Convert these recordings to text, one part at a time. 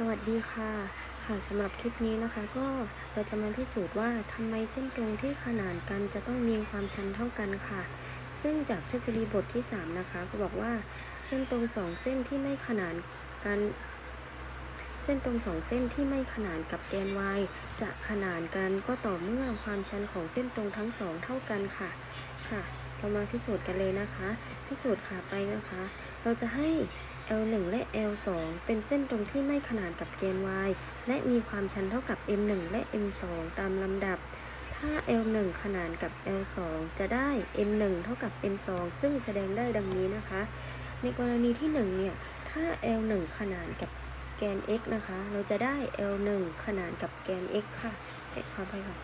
สวัสดีค่ะ ค่ะสำหรับคลิปนี้นะคะ ก็เราจะมาพิสูจน์ว่าทำไมเส้นตรงที่ขนานกันจะต้องมีความชันเท่ากันค่ะ ซึ่งจากทฤษฎีบทที่ 3 นะคะเขาบอกว่าเส้นตรงสองเส้นที่ไม่ขนานกัน เส้นตรงสองเส้นที่ไม่ขนานกับแกน y จะขนานกันก็ต่อเมื่อความชันของเส้นตรงทั้งสองเท่ากันค่ะ ค่ะ เรามาพิสูจน์กันเลยนะคะ พิสูจน์ค่ะไปนะคะ เราจะให้ L1 และ L2 เป็นเส้นตรงที่ไม่ขนานกับแกน y และมีความชันเท่ากับ M1 และ M2 ตามลำดับ ถ้า L1 ขนานกับ L2 จะได้ M1 เท่ากับ M2 ซึ่งแสดงได้ดังนี้นะคะ ในกรณีที่1เนี่ย ถ้า L1 ขนานกับแกน x นะคะ เราจะได้ L1 ขนานกับแกน x ค่ะเอ๊ะขอไปค่ะ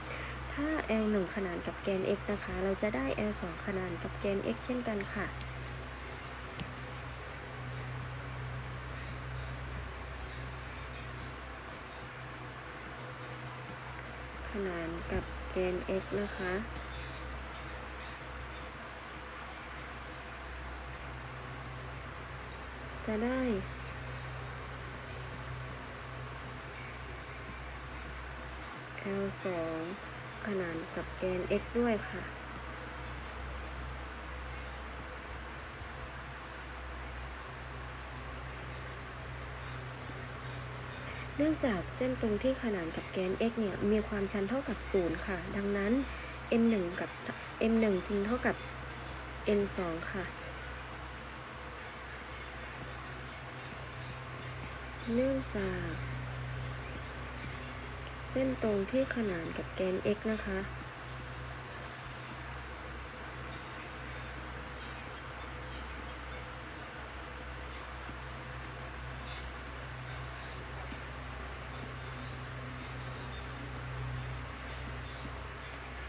ถ้า L1 ขนานกับแกน x นะคะ เราจะได้ L2 ขนานกับแกน x เช่นกันค่ะ ขนานกับ แกน x นะคะ จะได้ L 2ขนานกับแกน x ด้วยค่ะ เนื่องจากเส้นตรงที่ขนานกับแกน x เนี่ยมีความชันเท่ากับ 0 ค่ะ ดังนั้น m 1 กับ m 1 จึงเท่ากับ n 2ค่ะ เนื่องจาก เส้นตรงที่ขนานกับแกน x นะคะ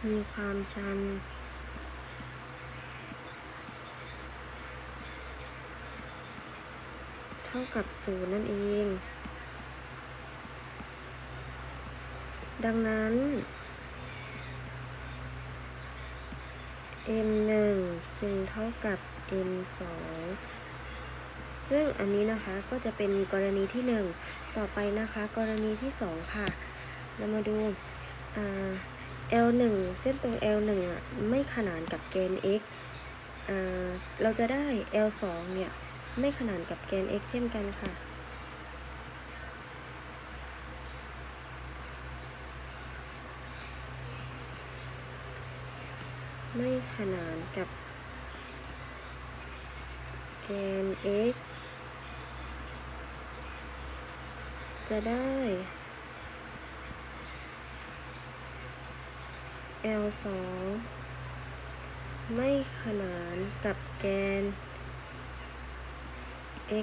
มีความชัน เท่ากับศูนย์นั่นเอง ดังนั้น m 1จึงเท่ากับ m 2ซึ่งอันนี้นะคะก็จะเป็นกรณีที่ 1 ต่อไปนะคะ กรณีที่ 2 ค่ะ เรามาดูอ่า L 1 เส้นตรง L 1 อะไม่ขนานกับแกน x อ่าเราจะได้ L 2 เนี่ย ไม่ขนานกับแกน x เช่นกันค่ะ ไม่ขนานกับแกน x จะได้ L 2ไม่ขนานกับแกน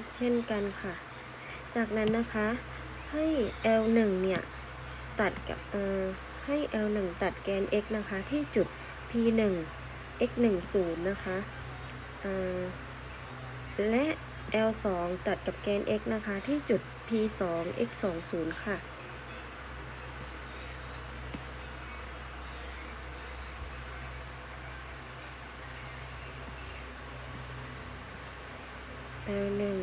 x เช่นกันค่ะ จากนั้นนะคะให้ L 1เนี่ย ตัดกับเอ่อให้ L 1ตัดแกน x นะคะ ที่จุด p 1 x 1 0นะคะอ่อและ L 2ตัดกับแกน x นะคะ ที่จุด p 2 x 2 0ค่ะ L หนึ่ง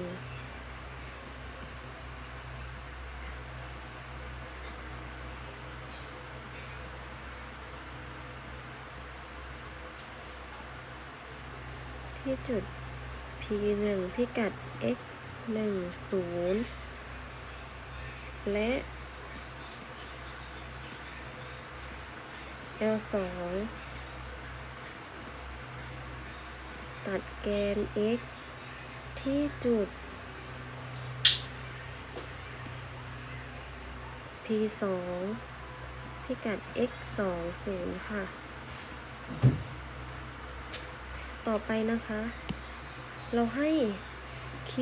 ที่ จุด p หนึ่งพิกัด x หนึ่งศูนย์และ L สองตัดแกน x ที่จุด p สองพิกัด x สองศูนย์ค่ะ ต่อไปนะคะ เราให้ q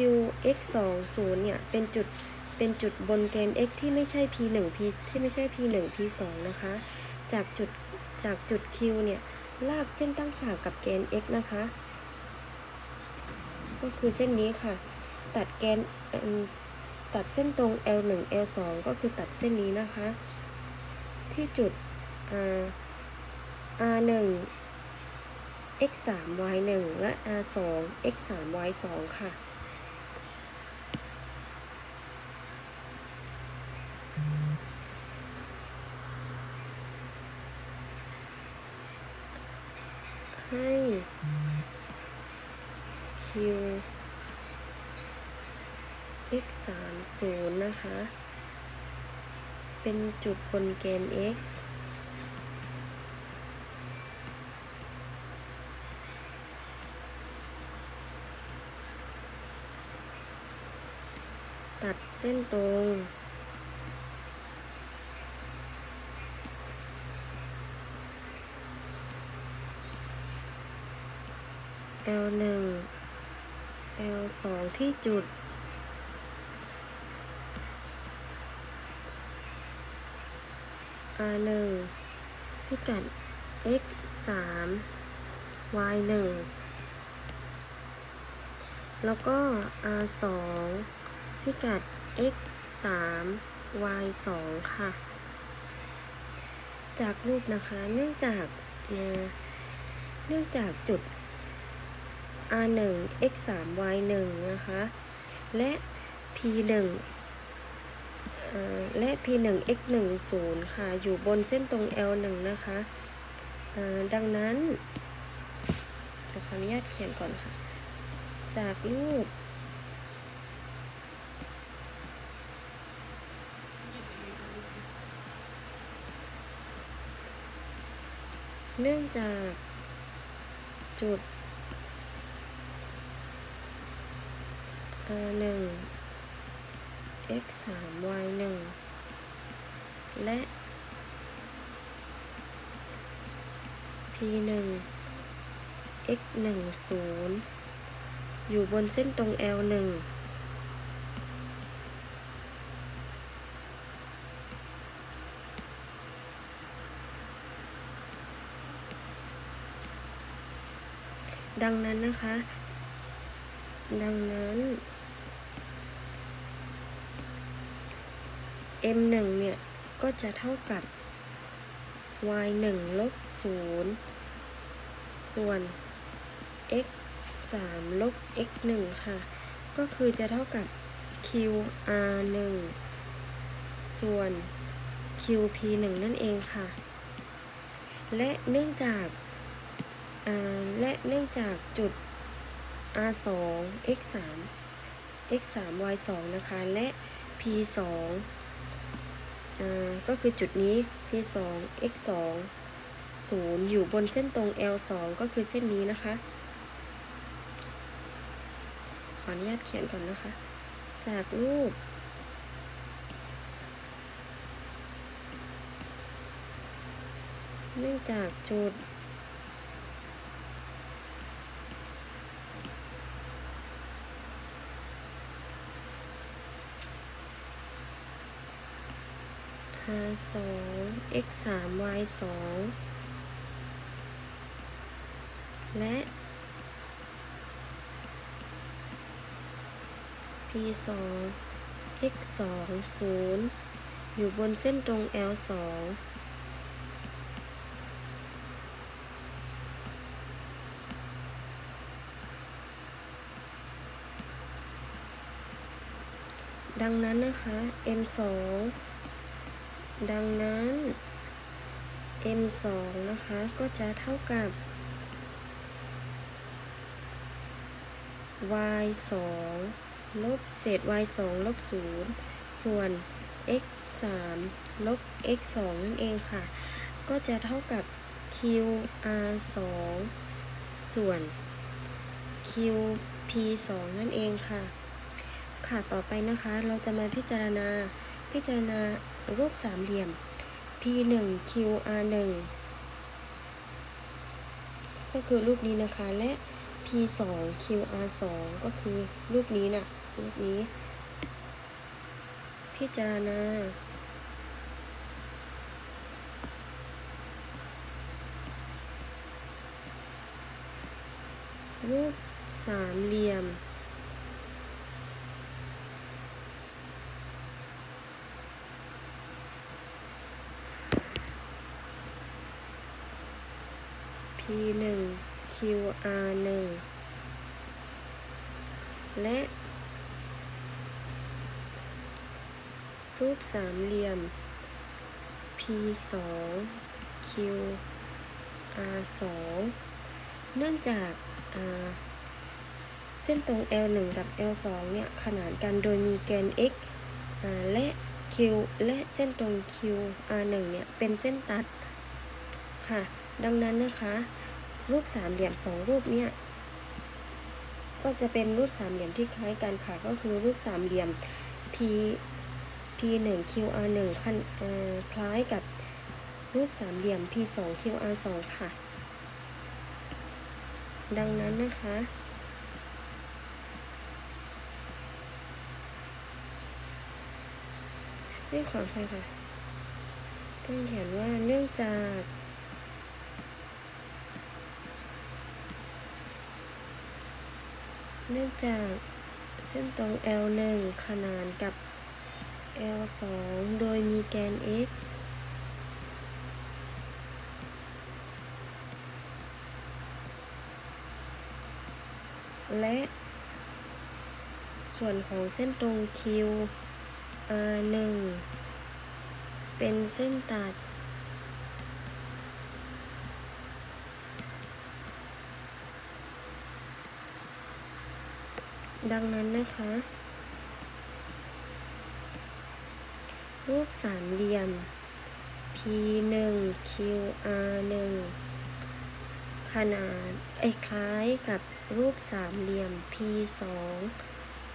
x สองศูนย์เนี่ย เป็นจุด เป็นจุดบนแกน x ที่ไม่ใช่ p หนึ่ง p ที่ไม่ใช่ p หนึ่ง p สองนะคะ จากจุด จากจุด q เนี่ย ลากเส้นตั้งฉากกับแกน x นะคะ ก็คือเส้นนี้ค่ะ ตัดแกนตัดเส้นตรง L 1 L 2ก็คือตัดเส้นนี้นะคะ ที่จุด R R 1 x 3 y 1และ r 2 x 3 y 2ค่ะ ให้ q x 3 0นะคะ เป็นจุดบนแกน x เส้นตรง L 1 L 2ที่จุด R 1พิกัด x 3 y 1แล้วก็ R 2พิกัด x 3 y 2ค่ะ จากรูปนะคะ เนื่องจากเนื่องจากจุด r 1 x 3 y 1นะคะ และ p 1เอ่อและ p 1 x 1 0ค่ะ อยู่บนเส้นตรง l 1นะคะ ดังนั้นขออนุญาตเขียนก่อนค่ะ จากรูป เนื่องจากจุด r 1 x 3 y 1และ p 1 x 1 0อยู่บนเส้นตรง l 1 ดังนั้นนะคะ ดังนั้น m 1เนี่ย ก็จะเท่ากับ y 1ลบ0ส่วน x 3ลบ x 1ค่ะ ก็คือจะเท่ากับ q r 1ส่วน q p 1นั่นเองค่ะ และเนื่องจาก และเนื่องจากจุด r 2 x 3 x 3 y 2นะคะ และ p 2อ่าก็คือจุดนี้ p 2 x 2 0 อยู่บนเส้นตรง l 2ก็คือเส้นนี้นะคะ ขออนุญาตเขียนก่อนนะคะ จากรูปเนื่องจากจุด สอง x สาม y สองและ p สอง x สองศูนย์อยู่บนเส้นตรง l สองดังนั้นนะคะ m สอง ดังนั้น m 2นะคะ ก็จะเท่ากับ y 2ลบเศษ y 2ลบ0ส่วน x 3ลบ x 2นั่นเองค่ะ ก็จะเท่ากับ q r 2ส่วน q p 2นั่นเองค่ะ ค่ะ ต่อไปนะคะ เราจะมาพิจารณา พิจารณา รูปสามเหลี่ยม p 1 q r 1 ก็คือรูปนี้นะคะและ p 2 q r 2 ก็คือรูปนี้นะ่ะรูปนี้ พิจารณารูปสามเหลี่ยม 1 q r 1และ รูปสามเหลี่ยม p 2 q r 2เนื่องจากาเส้นตรง L1 กับ L2 เนี่ย ขนานกันโดยมีแกน x และ q และเส้นตรง QR1 เนี่ย เป็นเส้นตัดค่ะ ดังนั้นนะคะ รูปสามเหลี่ยมสองรูปเนี่ยก็จะเป็นรูปสามเหลี่ยมที่คล้ายกันค่ะ ก็คือรูปสามเหลี่ยม P P1 QR1 คันเอ่อคล้ายกับรูปสามเหลี่ยม P2 QR2 ค่ะ ดังนั้นนะคะนี่ขอใครค่ะ ต้องเขียนว่าเนื่องจาก เนื่องจากเส้นตรง L1 ขนานกับ L2 โดยมีแกน x และ ส่วนของเส้นตรง Q R1 เป็นเส้นตัด ดังนั้นนะคะ รูปสามเหลี่ยม P1 QR1 ขนาดไอ้คล้ายกับรูปสามเหลี่ยม P2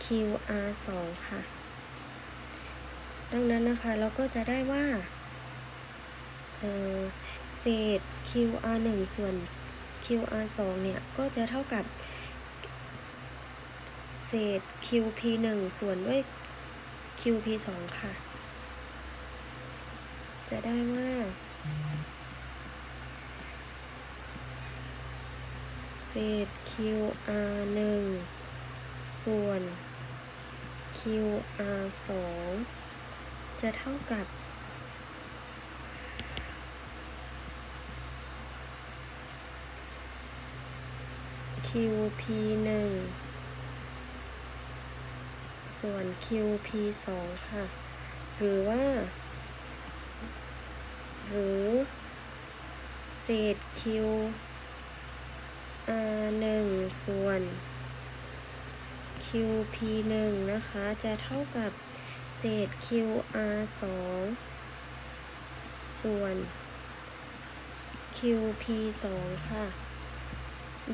QR2 ค่ะ ดังนั้นนะคะเราก็จะได้ว่าเออเศษ QR1 ส่วน QR2 เนี่ย ก็จะเท่ากับ เศษ QP1 ส่วนด้วย QP2 ค่ะ จะได้ว่าเศษ QR1 ส่วน QR2 จะเท่ากับ QP1 ส่วน QP2 ค่ะ หรือว่า หรือเศษ Q R1 ส่วน QP1 นะคะ จะเท่ากับเศษ QR2 ส่วน QP2 ค่ะ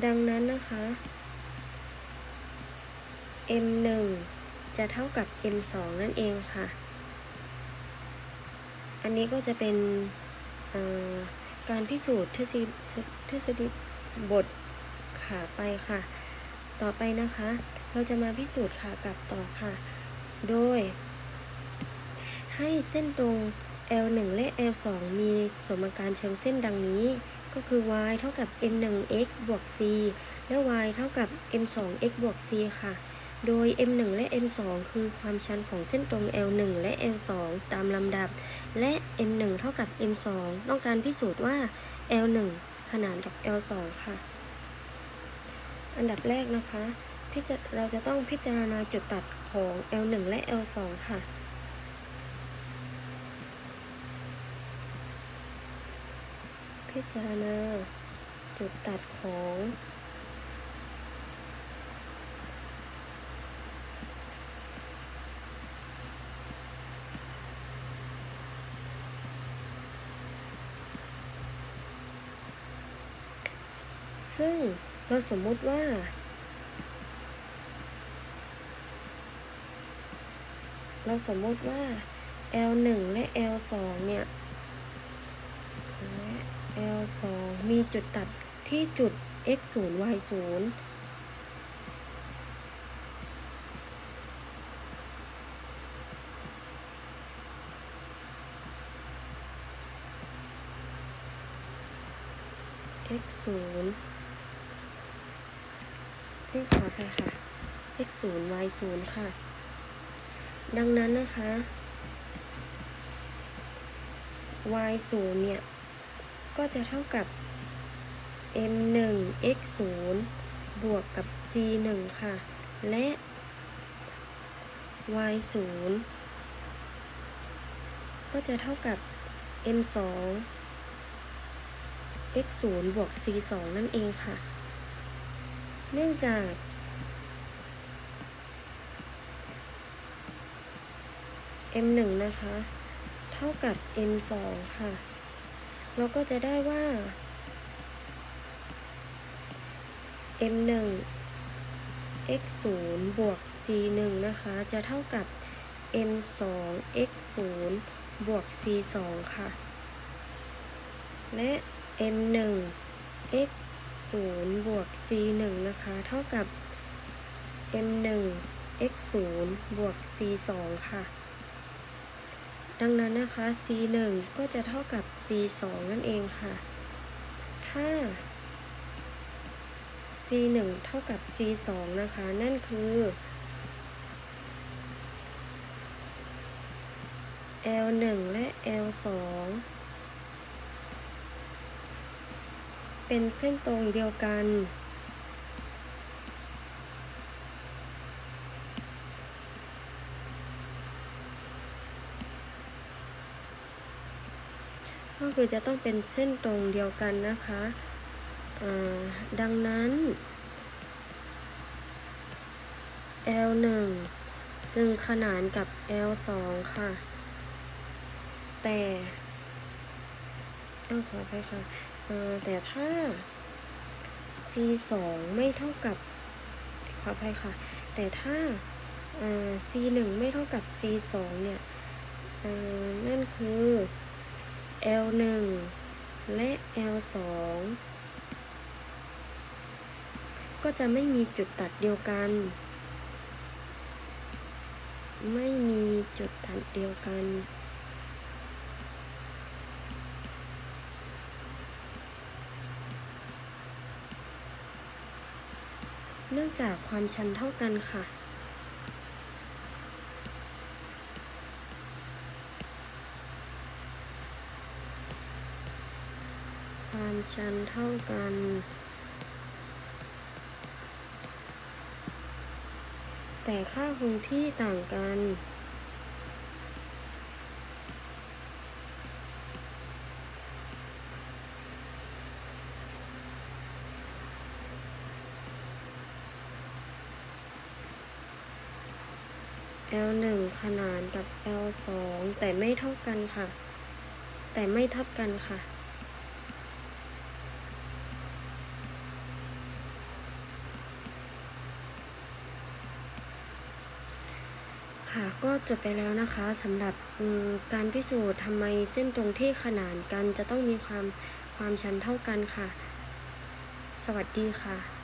ดังนั้นนะคะ M1 จะเท่ากับ M2 นั่นเองค่ะ อันนี้ก็จะเป็นการพิสูจน์ทฤษฎีทฤษฎีบทขาไปค่ะ ต่อไปนะคะ เราจะมาพิสูจน์ขากลับต่อค่ะ โดย ให้เส้นตรง L1 และ L2 มีสมการเชิงเส้นดังนี้ ก็คือ y เท่ากับ m1x บวก c และ y เท่ากับ m2x บวก c ค่ะ โดย m1 และ m2 คือความชันของเส้นตรง L1 และ L2 ตามลำดับ และ m1 เท่ากับ m2 ต้องการพิสูจน์ว่า L1 ขนานกับ L2 ค่ะ อันดับแรกนะคะที่จะเราจะต้องพิจารณาจุดตัดของ L1 และ L2 ค่ะพิจารณาจุดตัดของ ซึ่งเราสมมุติว่า เราสมมุติว่า L1 และ L2 เนี่ยและ L2 มีจุดตัดที่จุด x0 y0 x0 ให้ขอไปค่ะ x0 y0 ค่ะ ดังนั้นนะคะ y0 เนี่ย ก็จะเท่ากับ m1 x0 บวกกับ c1 ค่ะ และ y0 ก็จะเท่ากับ m2 x0 บวก c2 นั่นเองค่ะ เนื่องจาก m1 นะคะ เท่ากับ m2 ค่ะ เราก็จะได้ว่า m1 x 0บวก c 1นะคะ จะเท่ากับ m 2 x 0บวก c 2ค่ะ และ m 1 x 0บวก c 1นะคะ เท่ากับ m 1 x 0บวก c 2ค่ะ ดังนั้นนะคะ c 1ก็จะเท่ากับ c 2นั่นเองค่ะ ถ้า c 1เท่ากับ c 2นะคะ นั่นคือ L1 และ L2 เป็นเส้นตรงเดียวกัน ก็คือจะต้องเป็นเส้นตรงเดียวกันนะคะอ่าดังนั้น L 1 จึงขนานกับ L 2 ค่ะ แต่เอาขอไปค่ะ เออแต่ถ้า C 2ไม่เท่ากับขออภัยค่ะ แต่ถ้าเออ C 1ไม่เท่ากับ C 2เนี่ยเออนั่นคือ L 1และ L 2ก็จะไม่มีจุดตัดเดียวกัน ไม่มีจุดตัดเดียวกัน เนื่องจากความชันเท่ากันค่ะ ความชันเท่ากัน แต่ค่าคงที่ต่างกัน L 1ขนานกับ L 2แต่ไม่เท่ากันค่ะ แต่ไม่เทับกันค่ะ ค่ะก็จบไปแล้วนะคะสำหรับการพิสูจน์ทำไมเส้นตรงที่ขนานกันจะต้องมีความความชันเท่ากันค่ะ สวัสดีค่ะ